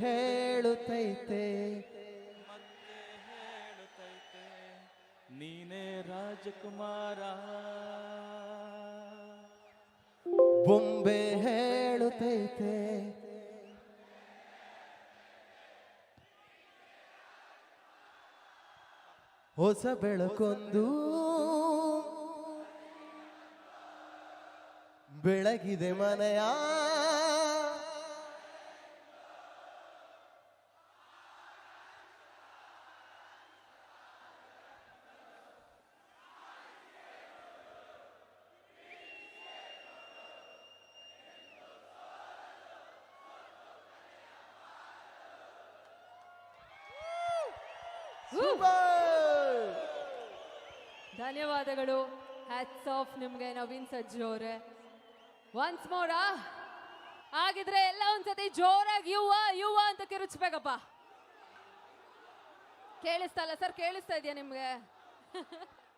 ಹೇಳುತ್ತೈತೆ. ಮತ್ತೆ ಹೇಳುತ್ತೈತೆ ನೀನೇ ರಾಜಕುಮಾರ. ಬೊಂಬೆ ಹೇಳುತ್ತೈತೆ. ಹೊಸ ಬೆಳಕೊಂದು ಬೆಳಗಿದೆ ಮನೆಯ ಧನ್ಯವಾದಗಳು. ಹ್ಯಾಟ್ಸ್ ಆಫ್ ನಿಮ್ಗೆ ನವೀನ್ ಸಜ್ಜು ಅವರೇ. ಒನ್ಸ್ ಮೋರಾ ಹಾಗಿದ್ರೆ ಎಲ್ಲ ಒಂದ್ಸತಿ ಜೋರಾಗಿ ಯುವ ಯುವ ಅಂತ ಕಿರುಚ್ಬೇಕಪ್ಪ. ಕೇಳಿಸ್ತಲ್ಲ ಸರ್, ಕೇಳಿಸ್ತಾ ಇದೆಯಾ ನಿಮ್ಗೆ?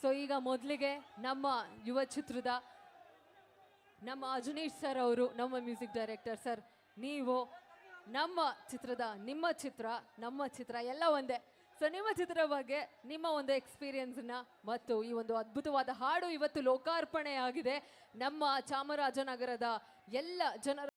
ಸೊ ಈಗ ಮೊದಲಿಗೆ ನಮ್ಮ ಯುವ ಚಿತ್ರದ ನಮ್ಮ ಅಜನೀಶ್ ಸರ್ ಅವರು, ನಮ್ಮ ಮ್ಯೂಸಿಕ್ ಡೈರೆಕ್ಟರ್ ಸರ್, ನೀವು ನಮ್ಮ ಚಿತ್ರದ, ನಿಮ್ಮ ಚಿತ್ರ, ನಮ್ಮ ಚಿತ್ರ ಎಲ್ಲ ಒಂದೇ. ಸೊ ನಿಮ್ಮ ಚಿತ್ರ ಬಗ್ಗೆ ನಿಮ್ಮ ಒಂದು ಎಕ್ಸ್ಪೀರಿಯನ್ಸ್ನ ಮತ್ತು ಈ ಒಂದು ಅದ್ಭುತವಾದ ಹಾಡು ಇವತ್ತು ಲೋಕಾರ್ಪಣೆಯಾಗಿದೆ. ನಮ್ಮ ಚಾಮರಾಜನಗರದ ಎಲ್ಲ ಜನರ